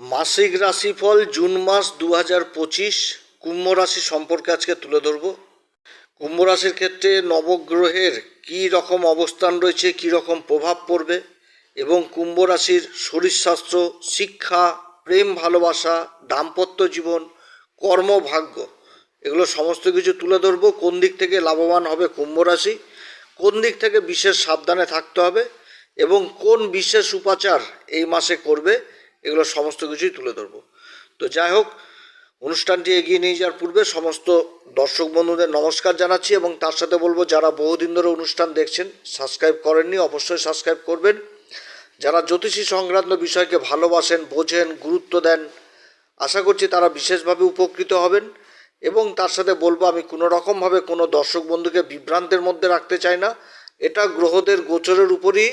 মাসিক রাশিফল জুন মাস দু হাজার পঁচিশ। কুম্ভ রাশি সম্পর্কে আজকে তুলে ধরব। কুম্ভ রাশির ক্ষেত্রে নবগ্রহের কী রকম অবস্থান রয়েছে, কী রকম প্রভাব পড়বে এবং কুম্ভ রাশির শরীরস্বাস্থ্য শিক্ষা, প্রেম, ভালোবাসা, দাম্পত্য জীবন, কর্মভাগ্য, এগুলো সমস্ত কিছু তুলে ধরবো। কোন দিক থেকে লাভবান হবে কুম্ভ রাশি, কোন দিক থেকে বিশেষ সাবধানে থাকতে হবে এবং কোন বিশেষ উপাচার এই মাসে করবে এগুলো সমস্ত কিছুই তুলে ধরবো। তো যাই হোক, অনুষ্ঠানটি এগিয়ে নিয়ে যাওয়ার পূর্বে সমস্ত দর্শক বন্ধুদের নমস্কার জানাচ্ছি এবং তার সাথে বলব, যারা বহুদিন ধরে অনুষ্ঠান দেখছেন, সাবস্ক্রাইব করেননি, অবশ্যই সাবস্ক্রাইব করবেন। যারা জ্যোতিষী সংক্রান্ত বিষয়কে ভালোবাসেন, বোঝেন, গুরুত্ব দেন, আশা করছি তারা বিশেষভাবে উপকৃত হবেন। এবং তার সাথে বলব, আমি কোনো রকমভাবে কোনো দর্শক বন্ধুকে বিভ্রান্তের মধ্যে রাখতে চাই না। এটা গ্রহদের গোচরের উপরই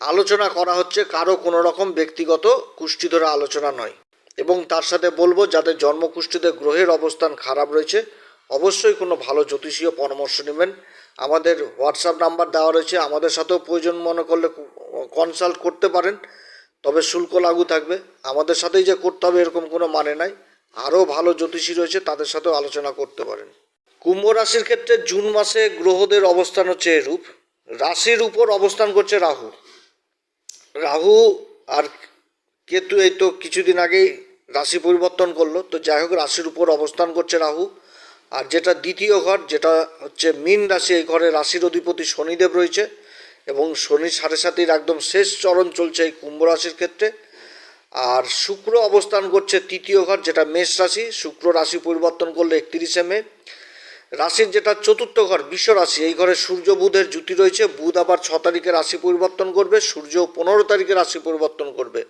আলোচনা করা হচ্ছে কারও কোনো রকম ব্যক্তিগত কুষ্টি ধরে আলোচনা নয়। এবং তার সাথে বলব, যাদের জন্মকুষ্ঠিতে গ্রহের অবস্থান খারাপ রয়েছে, অবশ্যই কোনো ভালো জ্যোতিষীয় পরামর্শ নেবেন। আমাদের হোয়াটসঅ্যাপ নাম্বার দেওয়া রয়েছে, আমাদের সাথেও প্রয়োজন মনে করলে কনসাল্ট করতে পারেন। তবে শুল্ক লাগু থাকবে। আমাদের সাথেই যে করতে হবে এরকম কোনো মানে নাই। আরও ভালো জ্যোতিষী রয়েছে, তাদের সাথেও আলোচনা করতে পারেন। কুম্ভ রাশির ক্ষেত্রে জুন মাসে গ্রহদের অবস্থান হচ্ছে এরূপ। রাশির উপর অবস্থান করছে রাহু। রাহু আর কেতু এই তো কিছুদিন আগেই রাশি পরিবর্তন করল। তো যাই হোক, রাশির উপর অবস্থান করছে রাহু। আর যেটা দ্বিতীয় ঘর, যেটা হচ্ছে মীন রাশি, এই ঘরে রাশির অধিপতি শনিদেব রয়েছে এবং শনি সাড়ে সাথেই একদম শেষ চরণ চলছে এই কুম্ভ রাশির ক্ষেত্রে। আর শুক্র অবস্থান করছে তৃতীয় ঘর, যেটা মেষ রাশি। শুক্র রাশি পরিবর্তন করলে একত্রিশে মে। রাশির যেটা চতুর্থ ঘর, বিশ্ব রাশি, এই ঘরে সূর্য বুধের জুতি রয়েছে। বুধ আবার ছ তারিখে রাশি পরিবর্তন করবে, সূর্য পনেরো তারিখে রাশি পরিবর্তন করবে।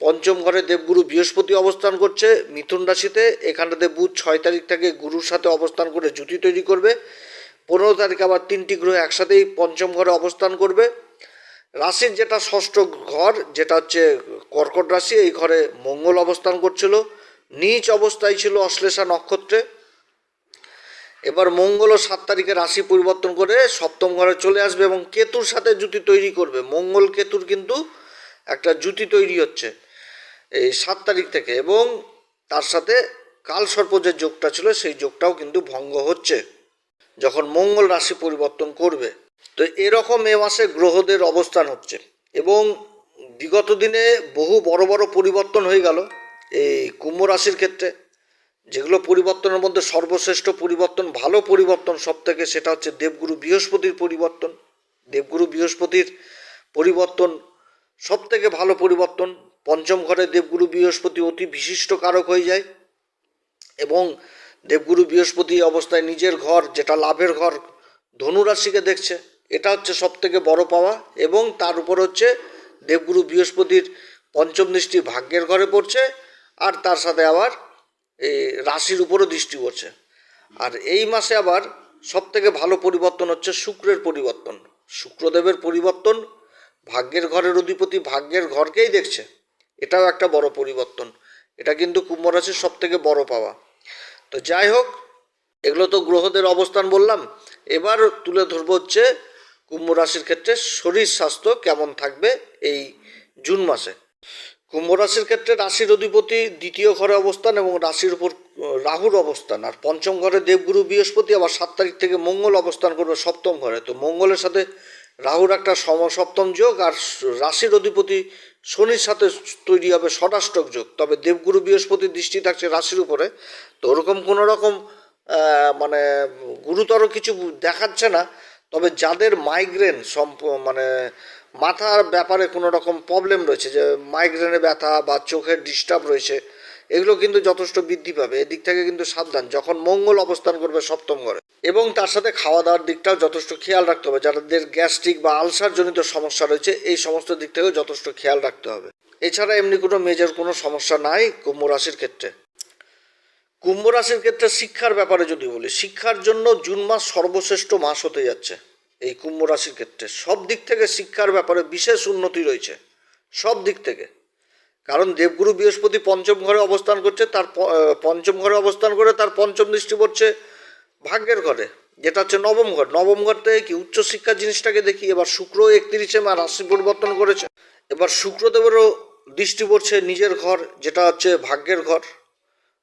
পঞ্চম ঘরে দেবগুরু বৃহস্পতি অবস্থান করছে, মিথুন রাশিতে। এখানটাতে বুধ ছয় তারিখ থেকে গুরুর সাথে অবস্থান করে জুতি তৈরি করবে। পনেরো তারিখে আবার তিনটি গ্রহ একসাথেই পঞ্চম ঘরে অবস্থান করবে। রাশির যেটা ষষ্ঠ ঘর, যেটা হচ্ছে কর্কট রাশি, এই ঘরে মঙ্গল অবস্থান করছিল। নিচ অবস্থায় ছিল অশ্লেষা নক্ষত্রে। এবার মঙ্গলও সাত তারিখে রাশি পরিবর্তন করে সপ্তম ঘরে চলে আসবে এবং কেতুর সাথে জুতি তৈরি করবে। মঙ্গল কেতুর কিন্তু একটা জুতি তৈরি হচ্ছে এই সাত তারিখ থেকে এবং তার সাথে কাল সর্প যে যোগটা ছিল সেই যোগটাও কিন্তু ভঙ্গ হচ্ছে যখন মঙ্গল রাশি পরিবর্তন করবে। তো এরকম এ মাসে গ্রহদের অবস্থান হচ্ছে এবং বিগত দিনে বহু বড় বড় পরিবর্তন হয়ে গেল এই কুম্ভ রাশির ক্ষেত্রে। যেগুলো পরিবর্তনের মধ্যে সর্বশ্রেষ্ঠ পরিবর্তন, ভালো পরিবর্তন সব থেকে সেটা হচ্ছে দেবগুরু বৃহস্পতির পরিবর্তন। দেবগুরু বৃহস্পতির পরিবর্তন সব থেকে ভালো পরিবর্তন, পঞ্চম ঘরে দেবগুরু বৃহস্পতি অতি বিশিষ্ট কারক হয়ে যায় এবং দেবগুরু বৃহস্পতি অবস্থায় নিজের ঘর, যেটা লাভের ঘর, ধনুরাশিকে দেখছে। এটা হচ্ছে সব থেকে বড় পাওয়া এবং তার উপর হচ্ছে দেবগুরু বৃহস্পতির পঞ্চম দৃষ্টি ভাগ্যের ঘরে পড়ছে আর তার সাথে আবার এই রাশির উপরও দৃষ্টি পড়ছে। আর এই মাসে আবার সব থেকে ভালো পরিবর্তন হচ্ছে শুক্রের পরিবর্তন। শুক্রদেবের পরিবর্তন ভাগ্যের ঘরের অধিপতি ভাগ্যের ঘরকেই দেখছে। এটাও একটা বড় পরিবর্তন। এটা কিন্তু কুম্ভ রাশির সব থেকে বড় পাওয়া। তো যাই হোক, এগুলো তো গ্রহদের অবস্থান বললাম। এবার তুলে ধরবো হচ্ছে কুম্ভ রাশির ক্ষেত্রে শরীর স্বাস্থ্য কেমন থাকবে এই জুন মাসে। কুম্ভ রাশির ক্ষেত্রে রাশির অধিপতি দ্বিতীয় ঘরে অবস্থান এবং রাশির উপর রাহুর অবস্থান। আর পঞ্চম ঘরে দেবগুরু বৃহস্পতি, আবার সাত তারিখ থেকে মঙ্গল অবস্থান করবে সপ্তম ঘরে। তো মঙ্গলের সাথে রাহুর একটা সমসপ্তম যোগ, আর রাশির অধিপতি শনির সাথে তৈরি হবে ষষ্ঠক যোগ। তবে দেবগুরু বৃহস্পতির দৃষ্টি থাকছে রাশির উপরে। তো ওরকম কোনো রকম মানে গুরুতর কিছু দেখাচ্ছে না। তবে যাদের মাইগ্রেন সম্প মানে মাথার ব্যাপারে কোনো রকম প্রবলেম রয়েছে, যে মাইগ্রেনে ব্যথা বা চোখের ডিস্টার্ব রয়েছে, এগুলো কিন্তু যথেষ্ট বৃদ্ধি পাবে। এদিক থেকে কিন্তু সাবধান, যখন মঙ্গল অবস্থান করবে সপ্তম ঘরে। এবং তার সাথে খাওয়া দাওয়ার দিকটাও যথেষ্ট খেয়াল রাখতে হবে। যাদের গ্যাস্ট্রিক বা আলসার জনিত সমস্যা রয়েছে, এই সমস্ত দিক থেকেও যথেষ্ট খেয়াল রাখতে হবে। এছাড়া এমনি কোনো মেজর কোনো সমস্যা নাই কুম্ভ রাশির ক্ষেত্রে। কুম্ভ রাশির ক্ষেত্রে শিক্ষার ব্যাপারে যদি বলি, শিক্ষার জন্য জুন মাস সর্বশ্রেষ্ঠ মাস হতে যাচ্ছে। এই কুম্ভ রাশির ক্ষেত্রে সব দিক থেকে শিক্ষার ব্যাপারে বিশেষ উন্নতি রয়েছে, সব দিক থেকে। কারণ দেবগুরু বৃহস্পতি পঞ্চম ঘরে অবস্থান করছে, তার পঞ্চম ঘরে অবস্থান করে তার পঞ্চম দৃষ্টি পড়ছে ভাগ্যের ঘরে, যেটা হচ্ছে নবম ঘর। নবম ঘর থেকে কি উচ্চশিক্ষা জিনিসটাকে দেখি, এবার শুক্র একত্রিশে মা রাশি পরিবর্তন করেছে। এবার শুক্রদেবেরও দৃষ্টি পড়ছে নিজের ঘর, যেটা হচ্ছে ভাগ্যের ঘর।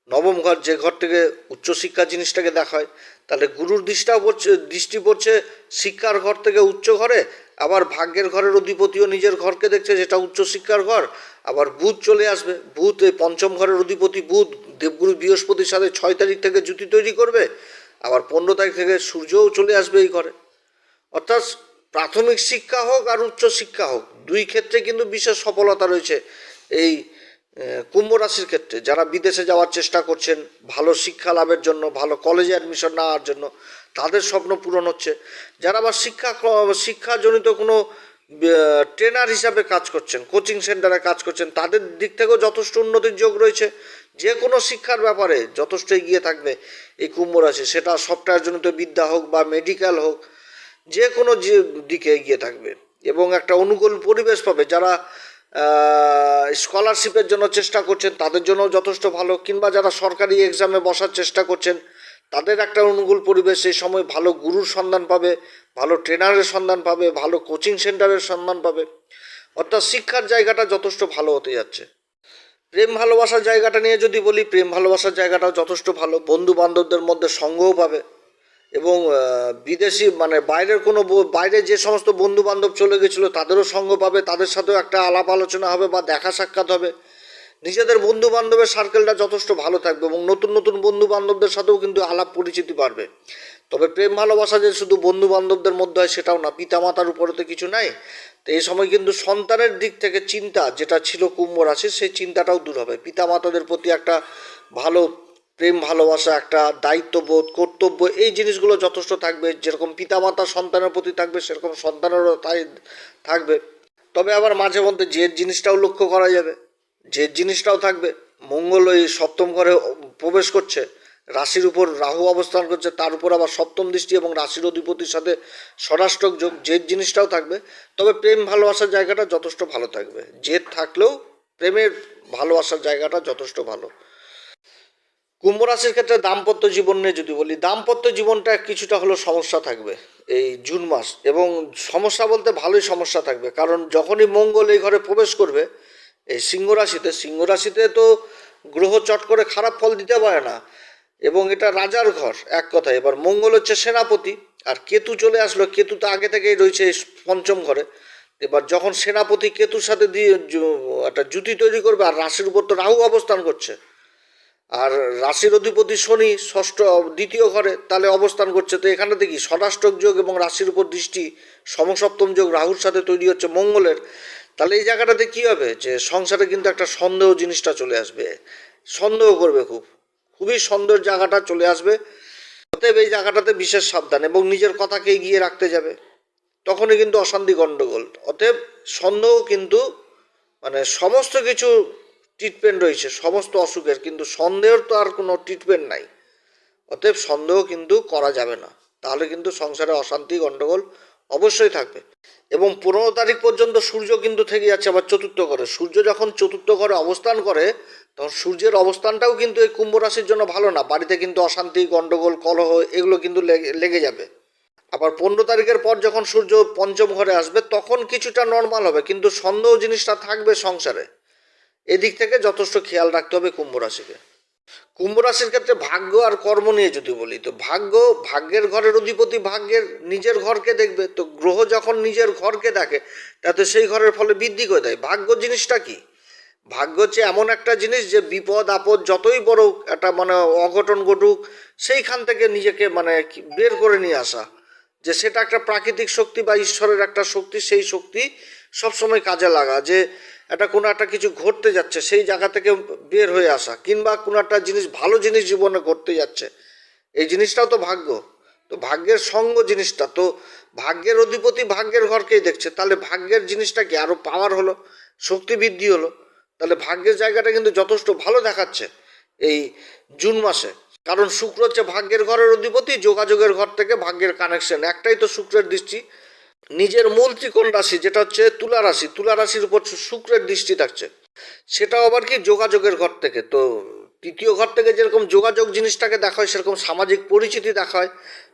নবম ঘর যে ঘর থেকে উচ্চশিক্ষা জিনিসটাকে দেখায়। তাহলে গুরুর দৃষ্টিটাও পড়ছে, দৃষ্টি পড়ছে শিক্ষার ঘর থেকে উচ্চ ঘরে, আবার ভাগ্যের ঘরের অধিপতিও নিজের ঘরকে দেখছে যেটা উচ্চশিক্ষার ঘর, আবার বুধ চলে আসবে, বুধ এই পঞ্চম ঘরের অধিপতি বুধ, দেবগুরু বৃহস্পতির সাথে ছয় তারিখ থেকে জুতি তৈরি করবে, আবার পনেরো তারিখ থেকে সূর্যও চলে আসবে এই ঘরে। অর্থাৎ প্রাথমিক শিক্ষা হোক আর উচ্চ শিক্ষা হোক, দুই ক্ষেত্রে কিন্তু বিশেষ সফলতা রয়েছে। এই কুম্ভ রাশির ক্ষেত্রে যারা বিদেশে যাওয়ার চেষ্টা করছেন, ভালো শিক্ষা লাভের জন্য, ভালো কলেজে অ্যাডমিশন নেওয়ার জন্য, তাদের স্বপ্ন পূরণ হচ্ছে। যারা আবার শিক্ষা শিক্ষাজনিত কোনো ট্রেনার হিসাবে কাজ করছেন কোচিং সেন্টারে কাজ করছেন, তাদের দিক থেকেও যথেষ্ট উন্নতির যোগ রয়েছে। যে কোনো শিক্ষার ব্যাপারে যথেষ্ট এগিয়ে থাকবে এই কুম্ভ রাশি, সেটা সফটওয়্যারজনিত বিদ্যা হোক বা মেডিকেল হোক, যে কোনো যে দিকে এগিয়ে থাকবে। এবং একটা অনুকূল পরিবেশ পাবে। যারা স্কলারশিপের জন্য চেষ্টা করছেন, তাদের জন্য যথেষ্ট ভালো। কিংবা যারা সরকারি এক্সামে বসার চেষ্টা করছেন, তাদের একটা অনুকূল পরিবেশ সেই সময় ভালো গুরুর সন্ধান পাবে, ভালো ট্রেনারের সন্ধান পাবে, ভালো কোচিং সেন্টারের সন্ধান পাবে। অর্থাৎ শিক্ষার জায়গাটা যথেষ্ট ভালো হতে যাচ্ছে। প্রেম ভালোবাসার জায়গাটা নিয়ে যদি বলি, প্রেম ভালোবাসার জায়গাটাও যথেষ্ট ভালো। বন্ধু বান্ধবদের মধ্যে সঙ্গও পাবে। এবং বিদেশি মানে বাইরের কোনো বাইরে যে সমস্ত বন্ধু বান্ধব চলে গেছিল তাদেরও সঙ্গ পাবে, তাদের সাথেও একটা আলাপ আলোচনা হবে বা দেখা সাক্ষাৎ হবে। নিজেদের বন্ধু বান্ধবের সার্কেলটা যথেষ্ট ভালো থাকবে এবং নতুন নতুন বন্ধু বান্ধবদের সাথেও কিন্তু আলাপ পরিচিতি বাড়বে। তবে প্রেম ভালোবাসা যে শুধু বন্ধু বান্ধবদের মধ্যে হয় সেটাও না, পিতামাতার উপরে তো কিছু নাই। তো এই সময় কিন্তু সন্তানের দিক থেকে চিন্তা যেটা ছিল কুম্ভ রাশির, সেই চিন্তাটাও দূর হবে। পিতামাতাদের প্রতি একটা ভালো প্রেম, ভালোবাসা একটা দায়িত্ববোধ, কর্তব্য, এই জিনিসগুলো যথেষ্ট থাকবে। যেরকম পিতামাতা সন্তানের প্রতি থাকবে, সেরকম সন্তানেরও তাই থাকবে। তবে আবার মাঝে মধ্যে জেদ জিনিসটাও লক্ষ্য করা যাবে। জেদ জিনিসটাও থাকবে। মঙ্গল ওই সপ্তম ঘরে প্রবেশ করছে। রাশির উপর রাহু অবস্থান করছে, তার উপর আবার সপ্তম দৃষ্টি এবং রাশির অধিপতির সাথে স্বরাষ্ট্রক যোগ। জেদ জিনিসটাও থাকবে। তবে প্রেম, ভালোবাসার জায়গাটা যথেষ্ট ভালো থাকবে। জেদ থাকলেও প্রেমের, ভালোবাসার জায়গাটা যথেষ্ট ভালো। কুম্ভ রাশির ক্ষেত্রে দাম্পত্য জীবন নিয়ে যদি বলি, দাম্পত্য জীবনটা কিছুটা হলেও সমস্যা থাকবে এই জুন মাস এবং সমস্যা বলতে ভালোই সমস্যা থাকবে। কারণ যখনই মঙ্গল এই ঘরে প্রবেশ করবে, এই সিংহ রাশিতে সিংহ রাশিতে তো গ্রহ চট করে খারাপ ফল দিতে পারে না এবং এটা রাজার ঘর এক কথা এবার মঙ্গল হচ্ছে সেনাপতি আর কেতু চলে আসলো, কেতু তো আগে থেকেই রয়েছে পঞ্চম ঘরে। এবার যখন সেনাপতি কেতুর সাথে দিয়ে একটা জুতি তৈরি করবে আর রাশির উপর তো রাহু অবস্থান করছে আর রাশির অধিপতি শনি ষষ্ঠ, দ্বিতীয় ঘরে তাহলে অবস্থান করছে। তো এখানে দেখি ষষ্ঠক যোগ এবং রাশির উপর দৃষ্টি, সমসপ্তম যোগ রাহুর সাথে তৈরি হচ্ছে মঙ্গলের। তাহলে এই জায়গাটাতে কী হবে? যে সংসারে কিন্তু একটা সন্দেহ জিনিসটা চলে আসবে। সন্দেহ করবে খুব। খুবই সন্দেহের জায়গাটা চলে আসবে। অতএব এই জায়গাটাতে বিশেষ সাবধান এবং নিজের কথাকে এগিয়ে রাখতে যাবে। তখনই কিন্তু অশান্তি গণ্ডগোল। অতএব সন্দেহ কিন্তু মানে সমস্ত কিছু ট্রিটমেন্ট রয়েছে, সমস্ত অসুখের, কিন্তু সন্দেহের তো আর কোনো ট্রিটমেন্ট নাই। অতএব সন্দেহ কিন্তু করা যাবে না। তাহলে কিন্তু সংসারে অশান্তি গণ্ডগোল অবশ্যই থাকবে। এবং পনেরো তারিখ পর্যন্ত সূর্য কিন্তু থেকে যাচ্ছে আবার চতুর্থ ঘরে। সূর্য যখন চতুর্থ ঘরে অবস্থান করে, তখন সূর্যের অবস্থানটাও কিন্তু এই কুম্ভ রাশির জন্য ভালো না। বাড়িতে কিন্তু অশান্তি গণ্ডগোল কলহ, এগুলো কিন্তু লেগে লেগে যাবে। আবার পনেরো তারিখের পর যখন সূর্য পঞ্চম ঘরে আসবে, তখন কিছুটা নর্মাল হবে, কিন্তু সন্দেহ জিনিসটা থাকবে সংসারে। এদিক থেকে যথেষ্ট খেয়াল রাখতে হবে কুম্ভ রাশিকে। কুম্ভ রাশির ক্ষেত্রে ভাগ্য আর কর্ম নিয়ে যদি বলি, তো ভাগ্য ভাগ্যের ঘরের অধিপতি ভাগ্যের নিজের ঘরকে দেখবে, তো গ্রহ যখন নিজের ঘরকে দেখে, তাতে সেই ঘরের ফলে বৃদ্ধি করে দেয়। ভাগ্য জিনিসটা কি? ভাগ্য হচ্ছে এমন একটা জিনিস যে বিপদ, আপদ যতই বড় একটা মানে অঘটন ঘটুক, সেইখান থেকে নিজেকে মানে বের করে নিয়ে আসা। যে সেটা একটা প্রাকৃতিক শক্তি বা ঈশ্বরের একটা শক্তি, সেই শক্তি সবসময় কাজে লাগা। যে একটা কোনো একটা কিছু ঘটতে যাচ্ছে, সেই জায়গা থেকে বের হয়ে আসা, কিংবা কোনো একটা জিনিস, ভালো জিনিস জীবনে ঘটতে যাচ্ছে, এই জিনিসটাও তো ভাগ্য। তো ভাগ্যের সঙ্গ জিনিসটা, তো ভাগ্যের অধিপতি ভাগ্যের ঘরকেই দেখছে, তাহলে ভাগ্যের জিনিসটা কি? আরও পাওয়ার হলো, শক্তি বৃদ্ধি হলো, তাহলে ভাগ্যের জায়গাটা কিন্তু যথেষ্ট ভালো দেখাচ্ছে এই জুন মাসে। কারণ শুক্র হচ্ছে ভাগ্যের ঘরের অধিপতি, যোগাযোগের ঘর থেকে ভাগ্যের কানেকশন একটাই তো শুক্রের দৃষ্টি নিজের মূল ত্রিকোণ রাশি, যেটা হচ্ছে তুলা রাশি, তুলা রাশির উপর শুক্রের দৃষ্টি থাকছে। সেটাও আবার কি যোগাযোগের ঘর থেকে। তো তৃতীয় ঘর থেকে যেরকম যোগাযোগ জিনিসটাকে দেখা হয়, সেরকম সামাজিক পরিচিতি দেখা হয়,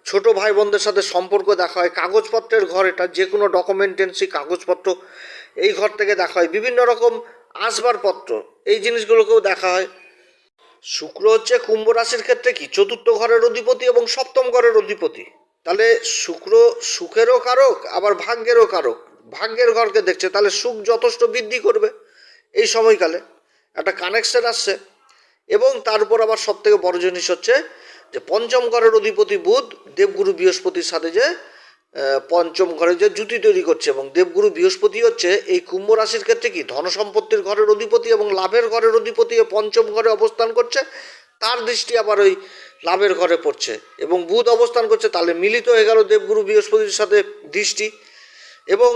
ছোট ভাই বোনদের সাথে সম্পর্ক দেখা হয়, কাগজপত্রের ঘর এটা যে কোনো ডকুমেন্টেন্সি, কাগজপত্র এই ঘর থেকে দেখা হয়। বিভিন্ন রকম আসবাবপত্র, এই জিনিসগুলোকেও দেখা হয়। শুক্র হচ্ছে কুম্ভ রাশির ক্ষেত্রে কি? চতুর্থ ঘরের অধিপতি এবং সপ্তম ঘরের অধিপতি। তাহলে শুক্র, সুখেরও কারক, আবার ভাগ্যেরও কারক। ভাগ্যের ঘরকে দেখছে, তাহলে সুখ যথেষ্ট বৃদ্ধি করবে এই সময়কালে। একটা কানেকশন আসছে। এবং তারপর আবার সব থেকে বড় জিনিস হচ্ছে যে, পঞ্চম ঘরের অধিপতি বুধ দেবগুরু বৃহস্পতির সাথে যে পঞ্চম ঘরে যে জুতি তৈরি করছে এবং দেবগুরু বৃহস্পতি হচ্ছে এই কুম্ভ রাশির ক্ষেত্রে কি ধন সম্পত্তির ঘরের অধিপতি এবং লাভের ঘরের অধিপতি পঞ্চম ঘরে অবস্থান করছে? তার দৃষ্টি আবার ওই লাভের ঘরে পড়ছে এবং বুধ অবস্থান করছে, তাহলে মিলিত হয়ে গেল দেবগুরু বৃহস্পতির সাথে দৃষ্টি এবং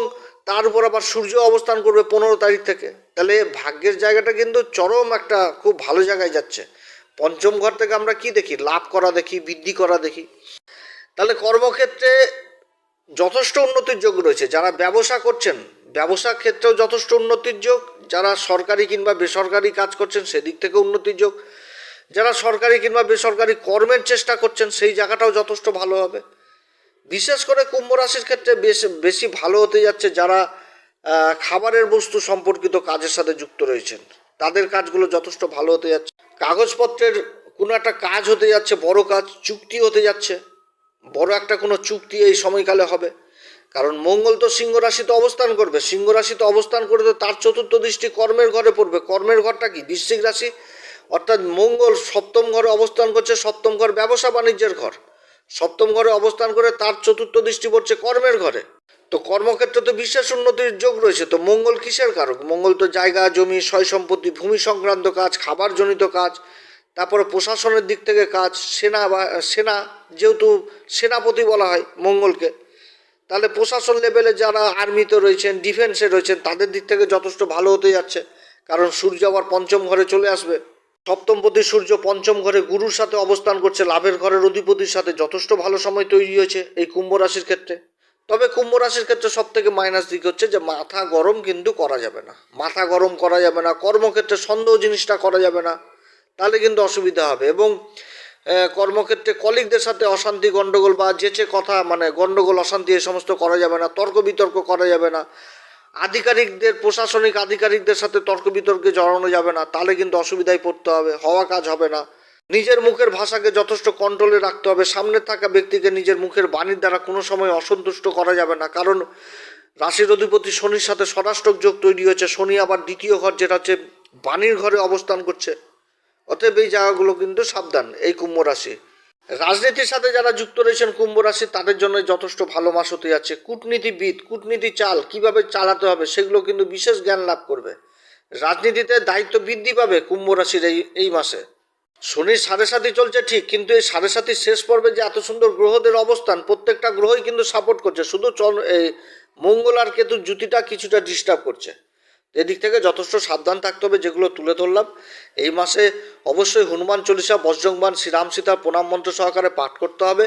তার উপর আবার সূর্য অবস্থান করবে পনেরো তারিখ থেকে। তাহলে ভাগ্যের জায়গাটা কিন্তু চরম একটা খুব ভালো জায়গায় যাচ্ছে। পঞ্চম ঘর থেকে আমরা কি দেখি? লাভ করা দেখি, বৃদ্ধি করা দেখি। তাহলে কর্মক্ষেত্রে যথেষ্ট উন্নতির যোগ রয়েছে। যারা ব্যবসা করছেন, ব্যবসা ক্ষেত্রেও যথেষ্ট উন্নতির যোগ। যারা সরকারি কিংবা বেসরকারি কাজ করছেন, সেদিক থেকে উন্নতির যোগ। যারা সরকারি কিংবা বেসরকারি কর্মের চেষ্টা করছেন, সেই জায়গাটাও যথেষ্ট ভালো হবে। বিশেষ করে কুম্ভ রাশির ক্ষেত্রে বেশ, বেশি ভালো হতে যাচ্ছে যারা খাবারের বস্তু সম্পর্কিত কাজের সাথে যুক্ত রয়েছেন। তাদের কাজগুলো যথেষ্ট ভালো হতে যাচ্ছে। কাগজপত্রের কোনো একটা কাজ হতে যাচ্ছে, বড় কাজ, চুক্তি হতে যাচ্ছে। বড় একটা কোনো চুক্তি এই সময়কালে হবে। কারণ মঙ্গল তো সিংহ রাশিতে অবস্থান করবে। সিংহ রাশিতে অবস্থান করে তো তার চতুর্থ দৃষ্টি কর্মের ঘরে পড়বে। কর্মের ঘরটা কি? বৃশ্চিক রাশি অর্থাৎ মঙ্গল সপ্তম ঘরে অবস্থান করছে, সপ্তম ঘর ব্যবসা বাণিজ্যের ঘর। সপ্তম ঘরে অবস্থান করে তার চতুর্থ দৃষ্টি পড়ছে কর্মের ঘরে। তো কর্মক্ষেত্রে তো বিশেষ উন্নতির যোগ রয়েছে, তো মঙ্গল কিসের কারক? মঙ্গল তো জায়গা, জমি, সয় সম্পত্তি, ভূমি সংক্রান্ত কাজ, খাবারজনিত কাজ, তারপরে প্রশাসনের দিক থেকে কাজ, সেনা বা, সেনা, যেহেতু সেনাপতি বলা হয় মঙ্গলকে, তাহলে প্রশাসন লেভেলে যারা আর্মিতে রয়েছেন, ডিফেন্সে রয়েছেন, তাদের দিক থেকে যথেষ্ট ভালো হতে যাচ্ছে, কারণ সূর্য আবার পঞ্চম ঘরে চলে আসবে। সপ্তমপতি সূর্য পঞ্চম ঘরে গুরুর সাথে অবস্থান করছে, লাভের ঘরের অধিপতির সাথে যথেষ্ট ভালো সময় তৈরি হয়েছে এই কুম্ভ রাশির ক্ষেত্রে। তবে কুম্ভ রাশির ক্ষেত্রে সব থেকে মাইনাস দিক হচ্ছে যে মাথা গরম কিন্তু করা যাবে না। মাথা গরম করা যাবে না, কর্মক্ষেত্রে সন্দেহ জিনিসটা করা যাবে না, তাহলে কিন্তু অসুবিধা হবে। এবং কর্মক্ষেত্রে কলিগদের সাথে অশান্তি গণ্ডগোল বা যেচে কথা মানে গণ্ডগোল অশান্তি এই সমস্ত করা যাবে না, তর্ক বিতর্ক করা যাবে না। আধিকারিকদের, প্রশাসনিক আধিকারিকদের সাথে তর্ক বিতর্কে জড়ানো যাবে না, তাহলে কিন্তু অসুবিধায় পড়তে হবে, হওয়া কাজ হবে না। নিজের মুখের ভাষাকে যথেষ্ট কন্ট্রোলে রাখতে হবে, সামনে থাকা ব্যক্তিকে নিজের মুখের বাণীর দ্বারা কোনো সময় অসন্তুষ্ট করা যাবে না, কারণ রাশির অধিপতি শনির সাথে স্বরাষ্ট্রক যোগ তৈরি হয়েছে, শনি আবার দ্বিতীয় ঘর, যেটা হচ্ছে বাণীর ঘরে অবস্থান করছে। অতএব এই জায়গাগুলো কিন্তু সাবধান, এই কুম্ভ রাশি। রাজনীতির সাথে যারা যুক্ত রয়েছেন কুম্ভ রাশি, তাদের জন্য যথেষ্ট ভালো মাস হতে যাচ্ছে। কূটনীতিবিদ, কূটনীতি চাল, কীভাবে চালাতে হবে সেগুলো কিন্তু বিশেষ জ্ঞান লাভ করবে। রাজনীতিতে দায়িত্ব বৃদ্ধি পাবে কুম্ভ রাশির এই এই মাসে। শনির সাড়ে সাথী চলছে ঠিক, কিন্তু এই সাড়ে সাথীর শেষ পর্বে যে এত সুন্দর গ্রহদের অবস্থান, প্রত্যেকটা গ্রহই কিন্তু সাপোর্ট করছে। শুধু চল এই মঙ্গল আর কেতুর জুতিটা কিছুটা ডিস্টার্ব করছে। এদিক থেকে যথেষ্ট সাবধান থাকতে হবে যেগুলো তুলে ধরলাম। এই মাসে অবশ্যই হনুমান চল্লিশা বজ্রংবান শ্রীরাম সীতার প্রণাম মন্ত্র সহকারে পাঠ করতে হবে।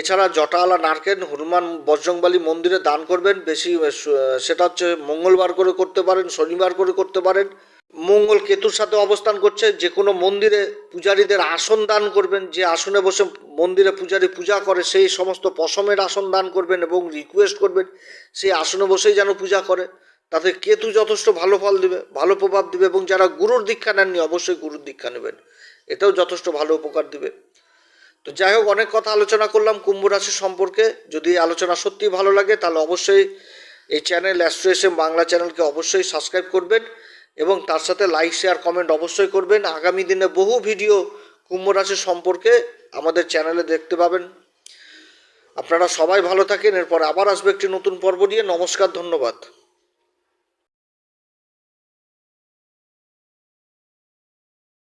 এছাড়া জটাওয়ালা নারকেল, হনুমান বজরংবালী মন্দিরে দান করবেন। বেশি সেটা হচ্ছে মঙ্গলবার করে করতে পারেন, শনিবার করে করতে পারেন। মঙ্গল কেতুর সাথে অবস্থান করছে, যে কোনো মন্দিরে পূজারীদের আসন দান করবেন, যে আসনে বসে মন্দিরে পূজারী পূজা করে, সেই সমস্ত পশমের আসন দান করবেন এবং রিকোয়েস্ট করবেন, সেই আসনে বসেই যেন পূজা করে। তাতে কেতু যথেষ্ট ভালো ফল দিবে, ভালো প্রভাব দিবে এবং যারা গুরুর দীক্ষা নেননি অবশ্যই গুরুর দীক্ষা নেবেন। এটাও যথেষ্ট ভালো উপকার দিবে। তো যাই হোক, অনেক কথা আলোচনা করলাম কুম্ভ রাশি সম্পর্কে। যদি আলোচনা সত্যি ভালো লাগে, তাহলে অবশ্যই এই চ্যানেল অ্যাস্ট্রো এস বাংলা চ্যানেলকে অবশ্যই সাবস্ক্রাইব করবেন এবং তার সাথে লাইক শেয়ার কমেন্ট অবশ্যই করবেন। আগামী দিনে বহু ভিডিও কুম্ভ রাশি সম্পর্কে আমাদের চ্যানেলে দেখতে পাবেন। আপনারা সবাই ভালো থাকেন, এরপর আবার আসবে একটি নতুন পর্ব নিয়ে। নমস্কার, ধন্যবাদ।